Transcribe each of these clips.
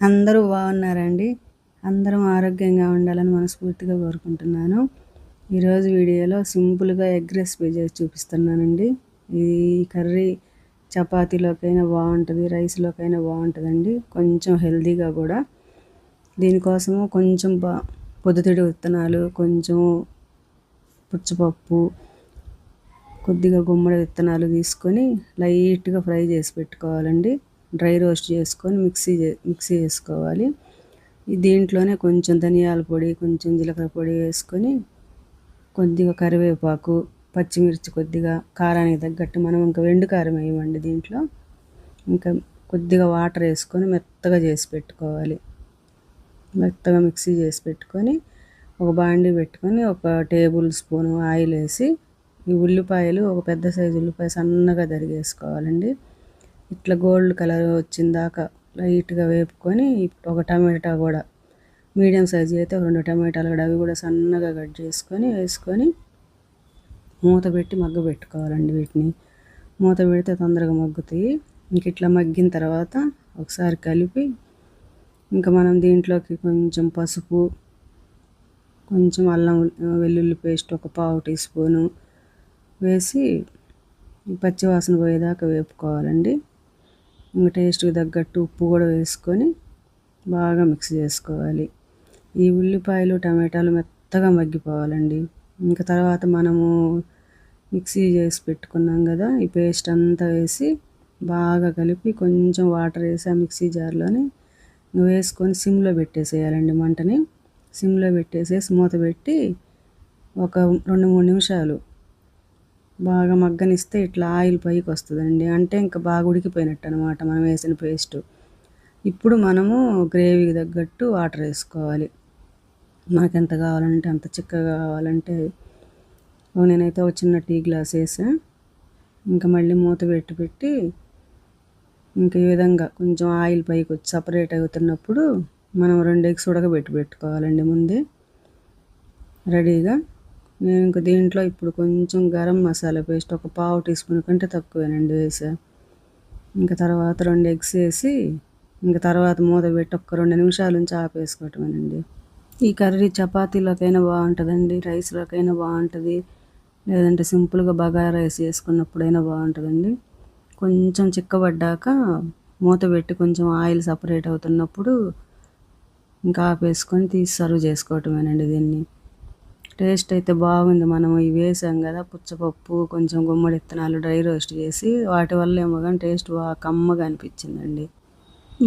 అందరూ బాగున్నారండి. అందరం ఆరోగ్యంగా ఉండాలని మనస్ఫూర్తిగా కోరుకుంటున్నాను. ఈరోజు వీడియోలో సింపుల్గా ఎగ్ రెసిపీ చేసి చూపిస్తున్నానండి. ఈ కర్రీ చపాతీలోకైనా బాగుంటుంది రైస్లోకైనా బాగుంటుందండి. కొంచెం హెల్తీగా కూడా. దీనికోసము కొంచెం బా పొద్దుతిడి విత్తనాలు కొంచెం పుచ్చపప్పు కొద్దిగా గుమ్మడి విత్తనాలు తీసుకొని లైట్గా ఫ్రై చేసి పెట్టుకోవాలండి. డ్రై రోస్ట్ చేసుకొని మిక్సీ మిక్సీ వేసుకోవాలి దీంట్లోనే కొంచెం ధనియాల పొడి కొంచెం జీలకర్ర పొడి వేసుకొని కొద్దిగా కరివేపాకు పచ్చిమిర్చి కొద్దిగా కారానికి తగ్గట్టు మనం ఇంకా వెండు కారం వేయమండి దీంట్లో. ఇంకా కొద్దిగా వాటర్ వేసుకొని మెత్తగా చేసి పెట్టుకోవాలి. మెత్తగా మిక్సీ చేసి పెట్టుకొని ఒక బాండీ పెట్టుకొని ఒక టేబుల్ స్పూన్ ఆయిల్ వేసి ఈ ఉల్లిపాయలు ఒక పెద్ద సైజు ఉల్లిపాయ సన్నగా తరిగేసుకోవాలండి. ఇట్లా గోల్డ్ కలర్ వచ్చిన దాకా లైట్గా వేపుకొని ఒక టమాటా కూడా మీడియం సైజు అయితే రెండు టమాటాలు కూడా అవి కూడా సన్నగా కట్ చేసుకొని వేసుకొని మూత పెట్టి మగ్గ పెట్టుకోవాలండి వీటిని. మూత పెడితే తొందరగా మగ్గుతాయి. ఇంక ఇట్లా మగ్గిన తర్వాత ఒకసారి కలిపి ఇంకా మనం దీంట్లోకి కొంచెం పసుపు కొంచెం అల్లం వెల్లుల్లి పేస్ట్ ఒక పావు టీ స్పూను వేసి పచ్చివాసన పోయేదాకా వేపుకోవాలండి. ఇంకా టేస్ట్కి తగ్గట్టు ఉప్పు కూడా వేసుకొని బాగా మిక్స్ చేసుకోవాలి. ఈ ఉల్లిపాయలు టమాటాలు మెత్తగా మగ్గిపోవాలండి. ఇంకా తర్వాత మనము మిక్సీ చేసి పెట్టుకున్నాం కదా ఈ పేస్ట్ అంతా వేసి బాగా కలిపి కొంచెం వాటర్ వేసి ఆ మిక్సీ జార్లోని వేసుకొని సిమ్లో పెట్టేసేయాలండి మంటని. సిమ్లో పెట్టేసేసి మూత పెట్టి ఒక రెండు మూడు నిమిషాలు బాగా మగ్గనిస్తే ఇట్లా ఆయిల్ పైకి వస్తుందండి. అంటే ఇంకా బాగా ఉడికిపోయినట్టు అనమాట మనం వేసిన పేస్ట్. ఇప్పుడు మనము గ్రేవీకి తగ్గట్టు వాటర్ వేసుకోవాలి. మనకు ఎంత కావాలంటే అంత చిక్కగా కావాలంటే నేనైతే ఒక చిన్న టీ గ్లాస్ వేసా. ఇంకా మళ్ళీ మూత పెట్టి పెట్టి ఇంకా ఈ విధంగా కొంచెం ఆయిల్ పైకి వచ్చి సపరేట్ అవుతున్నప్పుడు మనం రెండు ఎగ్స్ ఉడకబెట్టి పెట్టుకోవాలండి ముందే. రెడీగా నేను ఇంక దీంట్లో ఇప్పుడు కొంచెం గరం మసాలా పేస్ట్ ఒక పావు టీ స్పూన్ కంటే తక్కువేనండి వేసా. ఇంకా తర్వాత రెండు ఎగ్స్ వేసి ఇంకా తర్వాత మూత పెట్టి ఒక రెండు నిమిషాల నుంచి ఆపేసుకోవటమేనండి. ఈ కర్రీ చపాతీలోకైనా బాగుంటుందండి రైస్లోకైనా బాగుంటుంది లేదంటే సింపుల్గా బగారా రైస్ చేసుకున్నప్పుడైనా బాగుంటుందండి. కొంచెం చిక్కబడ్డాక మూత పెట్టి కొంచెం ఆయిల్ సపరేట్ అవుతున్నప్పుడు ఇంకా ఆపేసుకొని తీసి సర్వ్ చేసుకోవటమేనండి దీన్ని. టేస్ట్ అయితే బాగుంది. మనం ఇవి వేసాం కదా పుచ్చపప్పు కొంచెం గుమ్మడి విత్తనాలు డ్రై రోస్ట్ చేసి వాటి వల్ల ఏమో కానీ టేస్ట్ బాగా కమ్మగా అనిపించిందండి.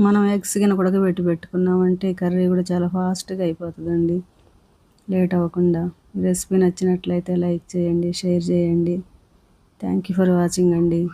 మనం ఎగ్స్ కింద ఉడకబెట్టి పెట్టుకున్నామంటే కర్రీ కూడా చాలా ఫాస్ట్గా అయిపోతుందండి. లేట్ అవ్వకుండా. రెసిపీ నచ్చినట్లయితే లైక్ చేయండి షేర్ చేయండి. థ్యాంక్ యూ ఫర్ వాచింగ్ అండి.